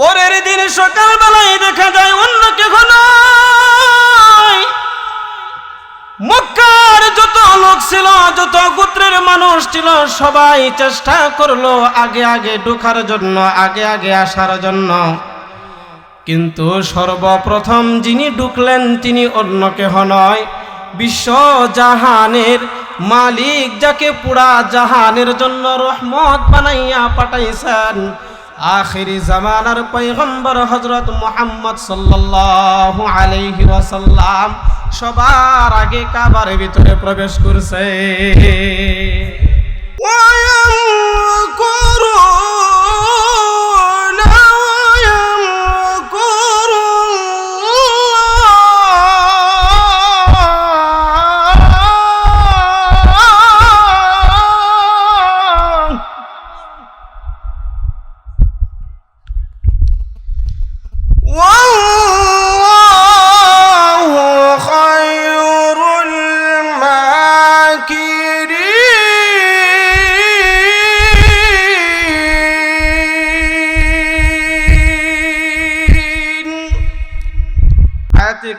পরের দিন সকালবেলায় দেখা যায় অন্য কেহ মক্কার যত লোক ছিল, যত গোত্রের মানুষ ছিল, সবাই চেষ্টা করল আগে আগে ঢোকার জন্য, আগে আগে আসার জন্য। কিন্তু সর্বপ্রথম যিনি ঢুকলেন, তিনি অন্য কেহ নয়। বিশ্ব জাহানের মালিক যাকে পুরা জাহানের জন্য রহমত বানাইয়া পাঠাইছেন। আখিরি জামানার পৈগম্বর হজরত মোহাম্মদ সাল্লাল্লাহু আলাইহি ওয়াসাল্লাম সবার আগে কাবার ভিতরে প্রবেশ করছে।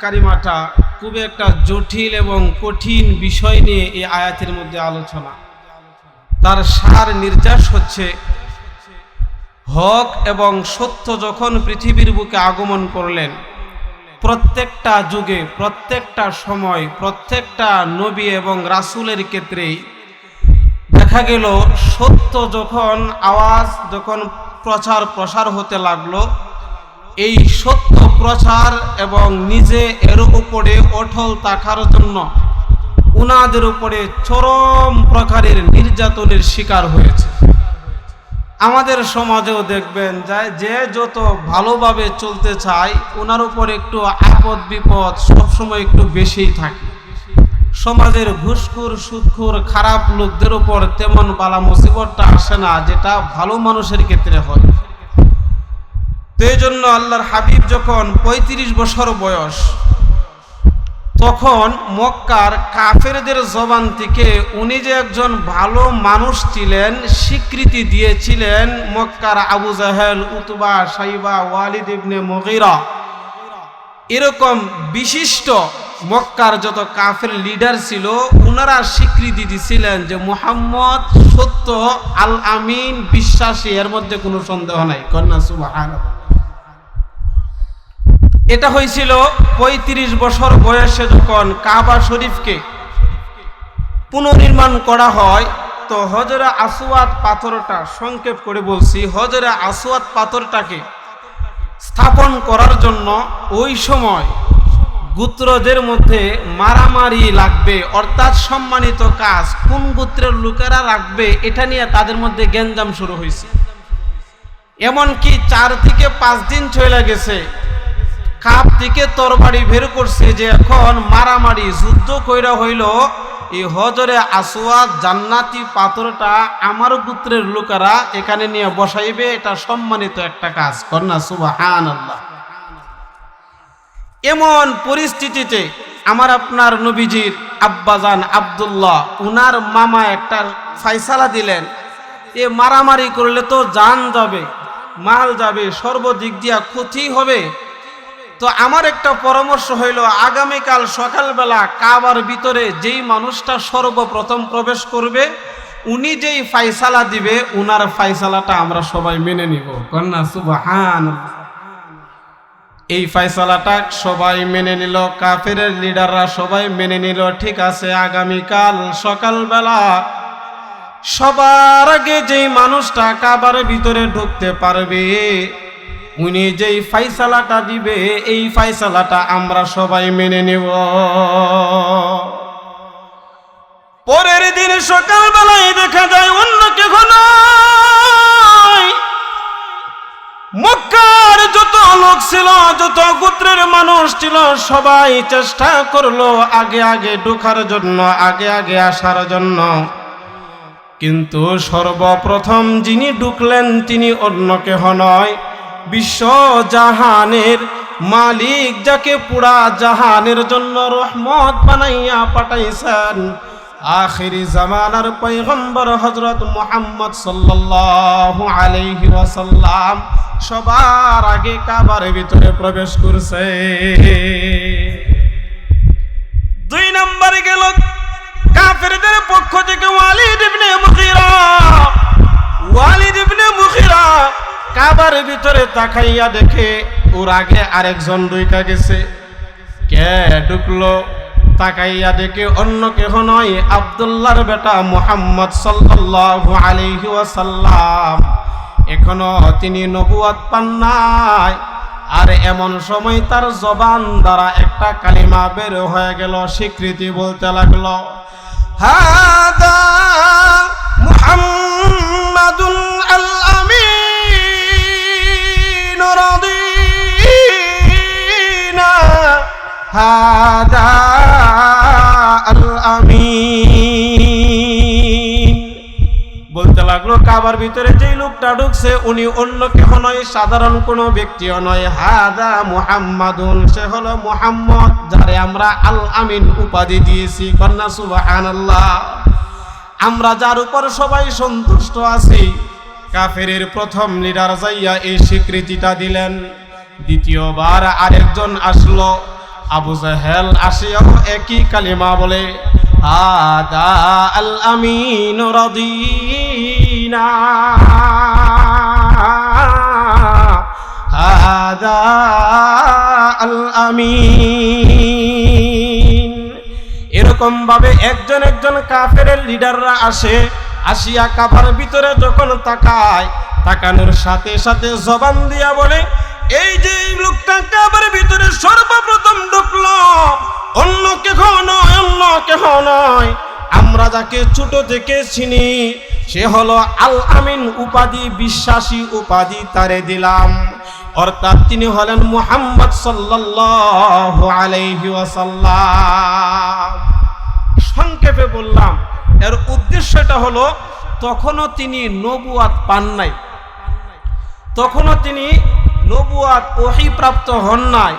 কারিমাটা খুব একটা জটিল এবং কঠিন বিষয় নিয়ে এই আয়াতের মধ্যে আলোচনা। তার সার নির্যাস হচ্ছে হক এবং সত্য যখন পৃথিবীর বুকে আগমন করলেন, প্রত্যেকটা যুগে, প্রত্যেকটা সময়, প্রত্যেকটা নবী এবং রাসুলের ক্ষেত্রেই দেখা গেল সত্য যখন আওয়াজ, যখন প্রচার প্রসার হতে লাগল এই সত্য প্রচার এবং নিজে এর উপরে অটল থাকার জন্য উনাদের উপরে চরম প্রকারের নির্যাতনের শিকার হয়েছে। আমাদের সমাজেও দেখবেন যায় যে যত ভালোভাবে চলতে চায় ওনার উপর একটু আপদ বিপদ সবসময় একটু বেশিই থাকে। সমাজের ঘুষখুর, সুদখুর, খারাপ লোকদের উপর তেমন বালা মুসিবতটা আসে না, যেটা ভালো মানুষের ক্ষেত্রে হয়। এই জন্য আল্লাহর হাবিব যখন ৩৫ বছর বয়স, তখন মক্কার কাফেরদের জবান থেকে উনি যে একজন ভালো মানুষ ছিলেন, স্বীকৃতি দিয়েছিলেন মক্কার আবু জাহেল, উতবা, সাইবা, ওয়ালিদ ইবনে মগিরা। এরকম বিশিষ্ট মক্কার যত কাফের লিডার ছিল ওনারা স্বীকৃতি দিছিলেন যে মুহাম্মদ সত্য, আল আমিন, বিশ্বাসী, এর মধ্যে কোনো সন্দেহ নাই। কন্যা সুবহানাল্লাহ। এটা হয়েছিল ৩৫ বছর বয়সে যখন কাবা শরীফকে পুনর্নির্মাণ করা হয়, তো হজরা আসওয়াত পাথরটা সংক্ষেপ করে বলছি হজরা আসওয়াত পাথরটাকে স্থাপন করার জন্য ওই সময় গোত্রদের মধ্যে মারামারি লাগবে, অর্থাৎ সম্মানিত কাজ। কোন গুত্রের লোকেরা রাখবে, এটা নিয়ে তাদের মধ্যে গ্যাঞ্জাম শুরু হয়েছে। এমনকি চার থেকে পাঁচ দিন চলে গেছে। কাপ থেকে তরবারি বের করছে যে এখন মারামারি যুদ্ধ কইরা হইল, এই হজরে আসওয়াদ জান্নাতি পাথরটা আমার গোত্রের লোকেরা এখানে নিয়ে বসাইবে, এটা সম্মানিত একটা কাজ। কন্যা সুবাহান আল্লাহ এমন পরিস্থিতিতে আমার আপনার নবীজির আব্বাজান আব্দুল্লাহ, উনার মামা একটা ফাইসালা দিলেন, এ মারামারি করলে তো জান যাবে, মাল যাবে, সর্বদিক দিয়া ক্ষতি হবে। তো আমার একটা পরামর্শ হইল, আগামীকাল সকালবেলা কাবার ভিতরে যেই মানুষটা সর্বপ্রথম প্রবেশ করবে, উনি যেই ফাইসালা দিবে, উনার ফাইসালাটা আমরা সবাই মেনে নিব। কন্যা সুবাহান এই ফাইসালাটা সবাই মেনে নিল, কাফের লিডাররা সবাই মেনে নিল, ঠিক আছে, আগামীকাল সকালবেলা সবার আগে যেই মানুষটা কাবার ভিতরে ঢুকতে পারবে উনি যেই ফাইসালাটা দিবে, এই ফাইসালাটা আমরা সবাই মেনে নেব। পরের দিন সকালবেলায় দেখা যায় অন্য কেহ মক্কার যত লোক ছিল, যত গোত্রের মানুষ ছিল, সবাই চেষ্টা করল আগে আগে ঢোকার জন্য, আগে আগে আসার জন্য। কিন্তু সর্বপ্রথম যিনি ঢুকলেন, তিনি অন্য কেহ নয়। বিশ্ব জাহানের মালিক যাকে পুরা জাহানের জন্য রহমত বানাইয়া পাঠাইছেন। আখিরি জামানার পৈগম্বর হজরত মোহাম্মদ সাল্লাল্লাহু আলাইহি ওয়াসাল্লাম সবার আগে কাবার ভিতরে প্রবেশ করছে। দুই নম্বরে গেল কাফেরদের পক্ষ থেকে ওয়ালিদ ইবনে মুগিরা ভিতরে তাকাইয়া দেখে ওর আগে আরেকজন দুইকা গেছে। কে ঢুকলো? তাকাইয়া দেখে অন্য কেহ নয়, আব্দুল্লাহর বেটা মুহাম্মদ সাল্লাল্লাহু আলাইহি ওয়াসাল্লাম। এখনও তিনি নবুয়াত পান নাই। আর এমন সময় তার জবান দ্বারা একটা কালিমা বের হয়ে গেল, স্বীকৃতি বলতে লাগল, হাদা মুহাম্মাদুল আল আমিন বলতে লাগল, কাবার ভিতরে যেই লোকটা ঢুকছে, উনি অন্য কেহ নয়, সাধারণ কোনো ব্যক্তিও নয়। হাদা মুহাম্মাদুন, সে হলো মুহাম্মদ, যারে আমরা আল আমিন উপাধি দিয়েছি। কন্যা, সুবহানাল্লাহ। আমরা যার উপর সবাই সন্তুষ্ট আছি। কাফেরের প্রথম লিডার যাইয়া এই স্বীকৃতিটা দিলেন। দ্বিতীয়বার আরেকজন আসলো। আবু জাহেল আসিয়াও একই কালিমা বলে আদা আল আমিন রদিনা। হাদা আল আমিন। এরকম ভাবে একজন একজন কাফের লিডাররা আসে, আসিয়া কাভার ভিতরে যখন তাকায়, তাকানোর সাথে সাথে জবান দিয়া বলে এই যে লোকটা কাবার ভিতরে সর্বপ্রথম ঢুকলো, অন্য কেহ নয়, অন্য কেহ নয়। আমরা যাকে ছোট থেকে চিনি, সে হলো আল আমিন উপাধি, বিশ্বাসী উপাধি তারে দিলাম। অর্থাৎ তিনি হলেন মুহাম্মদ সাল্লাল্লাহু আলাইহি ওয়াসাল্লাম। সংক্ষেপে বললাম, এর উদ্দেশ্যটা হলো, তখনও তিনি নবুয়াত পান নাই। তখনও তিনি নবুয়াত ওহিপ্রাপ্ত হন নাই।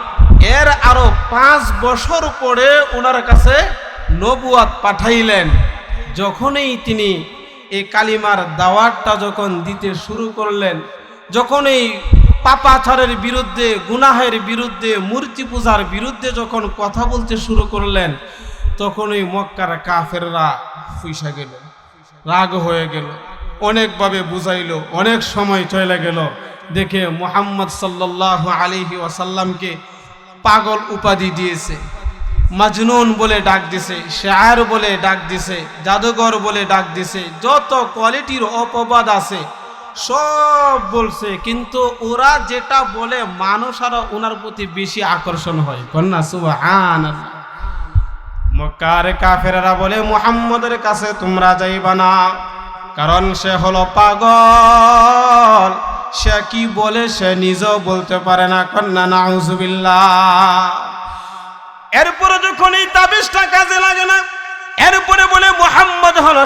এর আরও পাঁচ বছর পরে ওনার কাছে নবুয়াত পাঠাইলেন। যখনই তিনি এই কালিমার দাওয়াতটা যখন দিতে শুরু করলেন যখন এই পাপাচারের বিরুদ্ধে, গুনাহের বিরুদ্ধে, মূর্তি পূজার বিরুদ্ধে যখন কথা বলতে শুরু করলেন তখন ওই মক্কার কাফেররা ফুইসা গেল, রাগ হয়ে গেল, অনেকভাবে বুঝাইল, অনেক সময় চলে গেল। দেখে মোহাম্মদ সাল্লাহ আলিহি ওয়াসাল্লামকে পাগল উপাধি দিয়েছে। মাজনুন বলে ডাক দিছে, শেয়ার বলে ডাক দিছে, জাদুঘর বলে ডাক দিছে, যত কোয়ালিটির অপবাদ আছে, সব বলছে, কিন্তু ওরা যেটা বলে মানুষ আরও ওনার প্রতি বেশি আকর্ষণ হয়। কন্যা সুবহান মক্কার কাফেরা বলে, মুহাম্মদের কাছে তোমরা যাইবা না, কারণ সে হলো পাগল। সে কি বলে সে নিজেও বলতে পারে না। কন্যা, নাউজুবিল্লাহ। এরপরে যখন এই তাবিজটা কাজে লাগে না, এরপরে বলে মোহাম্মদ হলো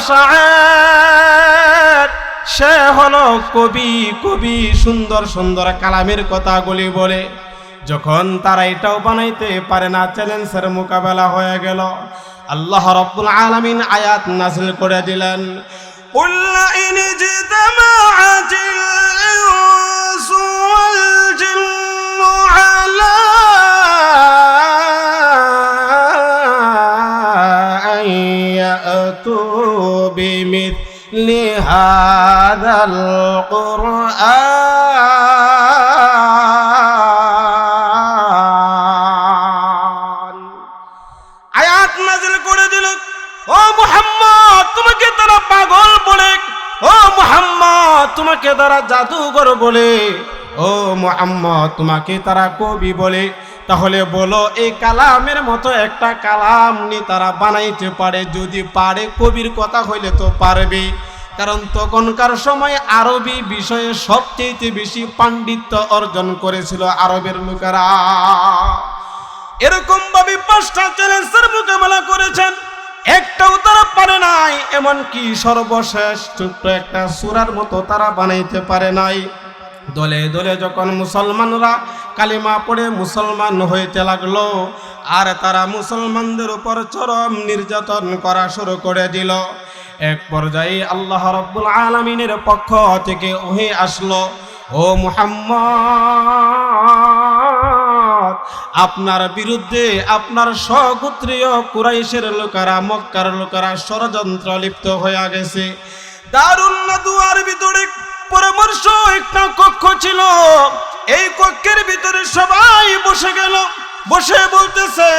সে হলো কবি কবি, সুন্দর সুন্দর কালামের কথাগুলি বলে। যখন তারা এটাও বানাইতে পারে না, চ্যালেঞ্জের মোকাবেলা হয়ে গেল। আল্লাহ রব্বুল আলামিন আয়াত নাজিল করে দিলেন। قل إن اجتمعت الإنس والجن على أن يأتوا بمثل هذا القرآن. ও মুহাম্মদ, তোমাকে তারা জাদুঘর বলে। ও মুহাম্মদ, তোমাকে তারা কবি বলে। তাহলে বলো, এই কালামের মতো একটা কালাম নি তারা বানাইতে পারে। যদি পারে, কবির কথা হইলে তো পারবে। কারণ তখনকার সময় আরবি বিষয়ে সবচেয়ে বেশি পাণ্ডিত্য অর্জন করেছিল আরবের লোকেরা। এরকম ভাবে পাঁচটা চ্যালেঞ্জের মোকাবেলা করেছেন। একটাও তারা পারে নাই, এমনকি সর্বশেষ ছোট্ট একটা সুরার মতো তারা বানাইতে পারে নাই। দলে দলে যখন মুসলমানরা কালিমা পড়ে মুসলমান হইতে লাগল, আর তারা মুসলমানদের উপর চরম নির্যাতন করা শুরু করে দিল। এক পর্যায়ে আল্লাহ রব্বুল আলমিনের পক্ষ থেকে ওহে আসলো, ও মুহাম্মদ! আপনার বিরুদ্ধে আপনার সগোত্রীয় কুরাইশের লোকেরা, মক্কার লোকেরা ষড়যন্ত্র লিপ্ত হয়ে গেছে। দারুণ দুয়ার ভিতরে পরামর্শ একটা কক্ষ ছিল। এই কক্ষের ভিতরে সবাই বসে গেল। বসে বলতেছে,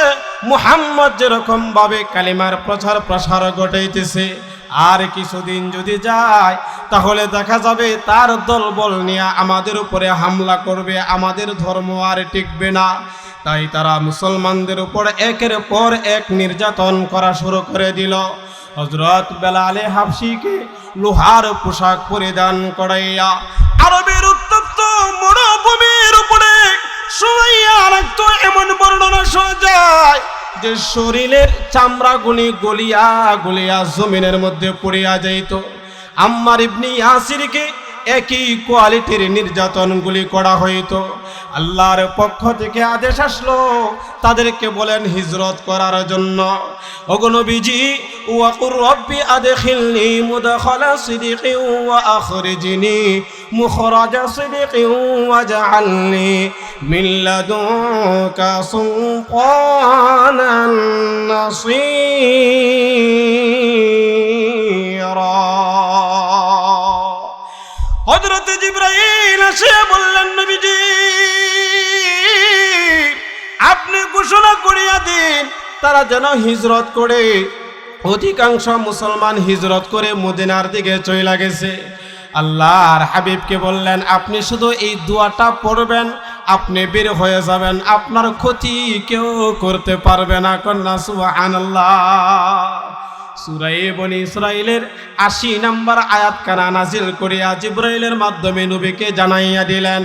মুহাম্মদ যেরকম ভাবে কালিমার প্রচার প্রসার ঘটাইতেছে, আর কিছুদিন যদি যায় তাহলে দেখা যাবে তার দলবল নিয়ে আমাদের উপরে হামলা করবে, আমাদের ধর্ম আর টিকবে না। তাই তারা মুসলমানদের উপর একের পর এক নির্যাতন করা শুরু করে দিল। হজরত বেলালে হাফসিকে লোহার পোশাক পরিধান করাইয়া আরবের উত্তপ্ত মরুভূমির উপরে শুয়াইয়া রাখতো, এমন বর্ণনা শোনা যায় যে শরীরের চামড়াগুলি গলিয়া গলিয়া জমিনের মধ্যে পড়িয়া যাইত। আম্মার ইবনি ইয়াসিরকে একই কোয়ালিটির নির্যাতনগুলি করা হইতো। আল্লাহর পক্ষ থেকে আদেশ আসলো, তাদেরকে বলেন হিজরত করার জন্য। অগনবীজি ওয়াকুর রব্বি আদখিলনি মুদখালা সিদিকিন ওয়া আখরিজনি মুখরাজা সিদিকিন ওয়াজআলনি মিন লাদুনকা সুলতানান নাসীরা। হজরত জিব্রাইল এসে বললেন, নবীজি, আপনি ঘোষণা করিয়া দিন, তারা যেন হিজরত করে। অধিকাংশ মুসলমান হিজরত করে মদিনার দিকে চলে গেছে। আল্লাহর হাবিবকে বললেন, আপনি শুধু এই দোয়াটা পড়বেন, আপনি বের হয়ে যাবেন, আপনার ক্ষতি কেউ করতে পারবে না, কন্যা, সুবহানাল্লাহ। সুরাই বনি ইসরাইলের আশি নাম্বার আয়াত কানা নাজিল করিয়া জিব্রাইলের মাধ্যমে নবীকে জানাইয়া দিলেন,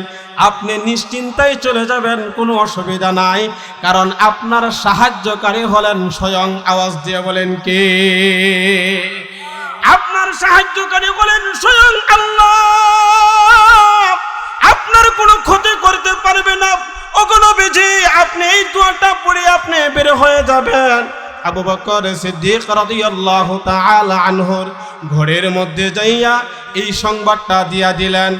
আপনি নিশ্চিন্তায় চলে যাবেন, কোনো অসুবিধা নাই, কারণ আপনার সাহায্যকারী হলেন স্বয়ং। আওয়াজ দিয়ে বলেন কে? আপনার সাহায্যকারী বলেন স্বয়ং আল্লাহ। আপনার কোনো ক্ষতি করতে পারবে না। ওগুলো বেজি আপনি এই দোয়াটা পড়ে আপনি বের হয়ে যাবেন। আবু বকর সিদ্দিক রাদিয়াল্লাহু তাআলা আনহুর ঘরের মধ্যে যাইয়া এই সংবাদটা দিয়া দিলেন।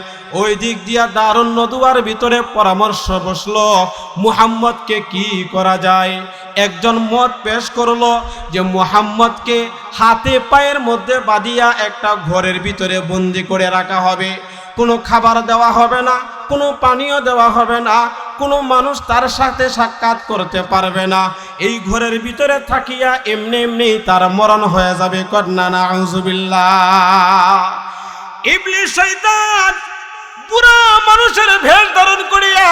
ওই দিক দিয়া দারুণ নদুয়ার ভিতরে পরামর্শ বসল, মুহাম্মদকে কি করা যায়? একজন মত পেশ করল যে মুহাম্মদকে হাতে পায়ের মধ্যে বাঁধিয়া একটা ঘরের ভিতরে বন্দি করে রাখা হবে। কোনো খাবার দেওয়া হবে না, কোনো পানীয় দেওয়া হবে না কোনো মানুষ তার সাথে সাক্ষাৎ করতে পারবে না। এই ঘরের ভিতরে থাকিয়া এমনি এমনি তার মরণ হয়ে যাবে। কন্যা না পুরা মানুষের ভেষ ধারণ করিয়া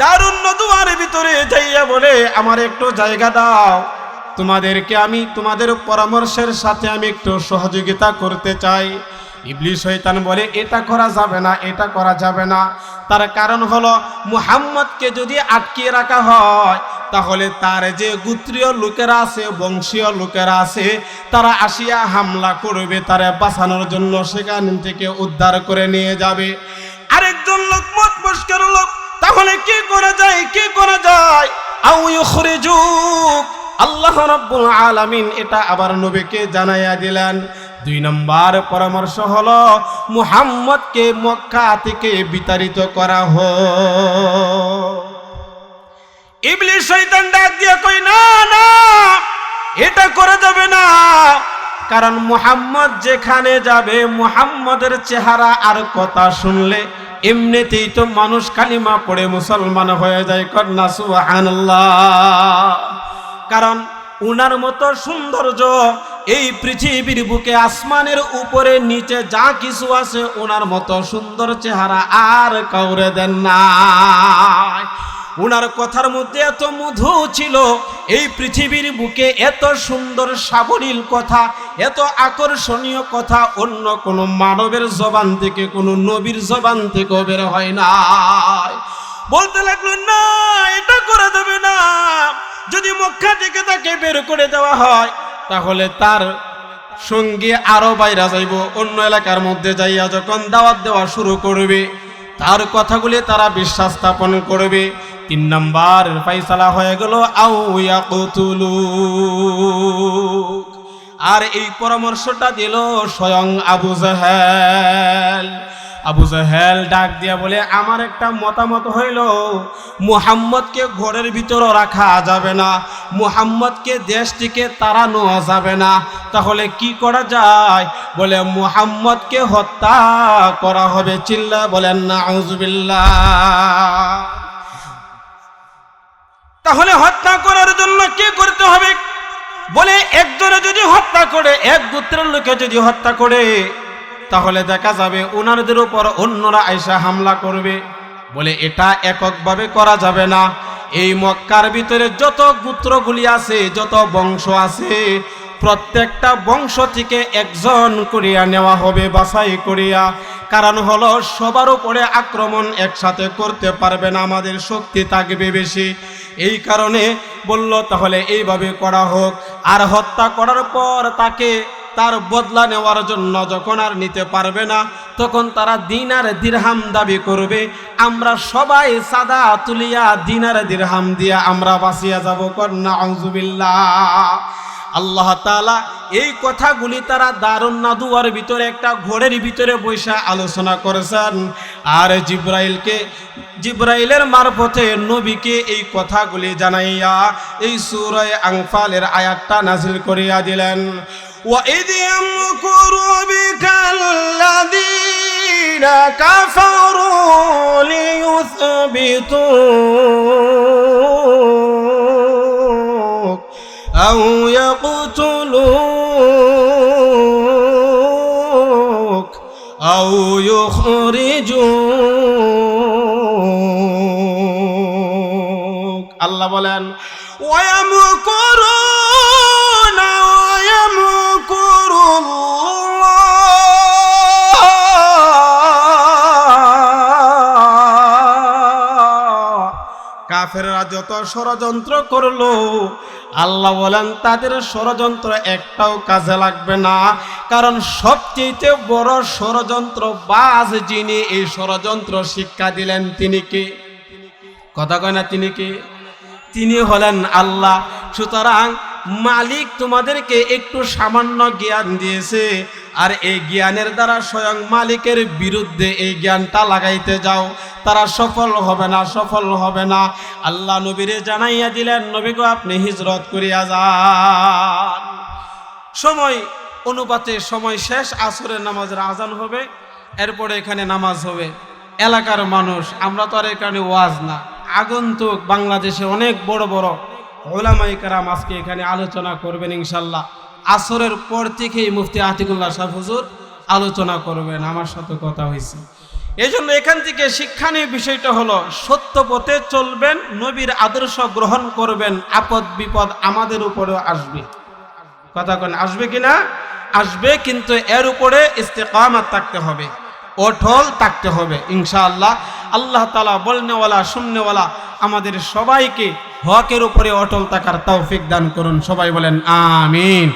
দারুণ নদুয়ার ভিতরে যাইয়া বলে, আমার একটু জায়গা দাও। তোমাদেরকে আমি তোমাদের পরামর্শের সাথে আমি একটু সহযোগিতা করতে চাই। ইবলিশ শয়তান বলে, এটা করা যাবে না, এটা করা যাবে না। তার কারণ হলো, মুহাম্মদকে যদি আটকিয়ে রাখা হয়, তাহলে তার যে গোত্রীয় লোকেরা আছে, বংশীয় লোকেরা আছে, তারা আসিয়া হামলা করবে, তারা বাঁচানোর জন্য সেখান থেকে উদ্ধার করে নিয়ে যাবে। আরেকজন লোক মত পুরস্কার লোক, তাহলে কি করা যায়, কি করা যায়? আউ ইখরিজুক আল্লাহ রাব্বুল আলামিন এটা আবার নবীকে জানাইয়া দিলেন। দুই নম্বর পরামর্শ হল মুহাম্মদকে মক্কা থেকে বিতাড়িত করা হোক। ইবলিশ শয়তান ডাক দিয়ে কই না না, এটা করা যাবে না। কারণ মুহাম্মদ যেখানে যাবে, মুহাম্মদের চেহারা আর কথা শুনলে এমনিতেই তো মানুষ কালিমা পড়ে মুসলমান হয়ে যায় কন্যা সুবহানাল্লাহ। কারণ উনার মতো সৌন্দর্য এই পৃথিবীর বুকে আসমানের উপরে নিচে যা কিছু আছে, ওনার মতো সুন্দর চেহারা আর কাউরে দেন না উনার কথার মধ্যে এত মধু ছিল, এই পৃথিবীর বুকে এত সুন্দর সাবলীল কথা, এত আকর্ষণীয় কথা, অন্য কোনো মানবের জবান থেকে, কোনো নবীর জবান থেকে বের হয় না বলতে লাগল, না, এটা করে দেবে না। যদি মক্কা থেকে তাকে বের করে দেওয়া হয় তাহলে তার সঙ্গে আরও বাইরা যাইব, অন্য এলাকার মধ্যে যাইয়া যখন দাওয়াত দেওয়া শুরু করবে, তার কথাগুলি তারা বিশ্বাস স্থাপন করবে। তিন নম্বর ফাইসালা হয়ে গেল, আউ ইয়াকুতুলু। আর এই পরামর্শটা দিল স্বয়ং আবু জাহেল। আবু জাহেল ডাক দিয়া বলে, আমার একটা মতামত হইল, মুহাম্মদকে ঘরের ভিতরও রাখা যাবে না, মুহাম্মদকে দেশ থেকে তাড়ানো যাবে না। তাহলে কি করা যায়? বলে, মুহাম্মদকে হত্যা করা হবে, চিল্লা বলেন না আউজুবিল্লাহ তাহলে হত্যা করার জন্য কি করতে হবে? বলে, একজনে যদি হত্যা করে, এক গোত্রের লোকে যদি হত্যা করে তাহলে দেখা যাবে ওনারদের উপর অন্যরা আয়সা হামলা করবে। বলে এটা এককভাবে করা যাবে না। এই মক্কার ভিতরে যত গোত্রগুলি আছে, যত বংশ আছে, প্রত্যেকটা বংশ থেকে একজন করিয়া নেওয়া হবে, বাছাই করিয়া। কারণ হলো সবার উপরে আক্রমণ একসাথে করতে পারবে না, আমাদের শক্তি থাকবে বেশি। এই কারণে বলল, তাহলে এইভাবে করা হোক। আর হত্যা করার পর তাকে তার বদলা নেওয়ার জন্য যখন আর নিতে পারবে না, তখন তারা দিনার দিরহাম দাবি করবে, আমরা সবাই সাদা তুলিয়া দিনার দিরহাম দিয়া আমরা বাঁচিয়া যাব কন্যা আউজুবিল্লাহ আল্লাহ তাআলা এই কথাগুলি তারা দারুণ নাদুয়ার ভিতরে, একটা ঘোরের ভিতরে বৈশা আলোচনা করেছেন। আর জিব্রাইলকে, জিব্রাইলের মারফতে নবীকে এই কথাগুলি জানাইয়া এই সূরায়ে আংফালের আয়াতটা নাজিল করিয়া দিলেন। وإذ يمكر بك الذين كفروا ليثبتوك أو يقتلوك أو يخرجوك الله بولن ويمكرون যত ষড়যন্ত্র করল, আল্লাহ বলেন, তাদের ষড়যন্ত্র একটাও কাজে লাগবে না। কারণ সবচেয়ে বড় ষড়যন্ত্র বাজ যিনি, এই ষড়যন্ত্র শিক্ষা দিলেন তিনি কি? কথা কয় না, তিনি কি? তিনি হলেন আল্লাহ। সুতরাং মালিক তোমাদেরকে একটু সামান্য জ্ঞান দিয়েছে, আর এই জ্ঞানের দ্বারা স্বয়ং মালিকের বিরুদ্ধে এই জ্ঞানটা লাগাইতে যাও। তারা সফল হবে না, সফল হবে না। আল্লাহ নবীরে জানাইয়া দিলেন নবীকে আপনি হিজরত করিয়া যান। সময় অনুপাতে সময় শেষ, আসরের নামাজের আজান হবে, এরপরে এখানে নামাজ হবে। এলাকার মানুষ, আমরা তো আর এখানে ওয়াজ না। আগন্তুক বাংলাদেশে অনেক বড় বড় ওলামাই কারাম আজকে এখানে আলোচনা করবেন ইনশাল্লাহ। আসরের পর থেকেই মুফতি আতিকুল্লাহ শাহ হুজুর আলোচনা করবেন, আমার সাথে কথা হয়েছে। এই জন্য এখান থেকে শিক্ষণীয় বিষয়টা হলো, সত্য পথে চলবেন, নবীর আদর্শ গ্রহণ করবেন, আপদ বিপদ আমাদের উপরেও আসবে। কথা কেন, আসবে কি না আসবে, কিন্তু এর উপরে ইস্তেকামাত থাকতে হবে, অটল থাকতে হবে, ইনশাআল্লাহ। আল্লাহ তালা বলনেওয়ালা শূন্যওয়ালা আমাদের সবাইকে হকের উপরে অটল থাকার তৌফিক দান করুন। সবাই বলেন, আমিন।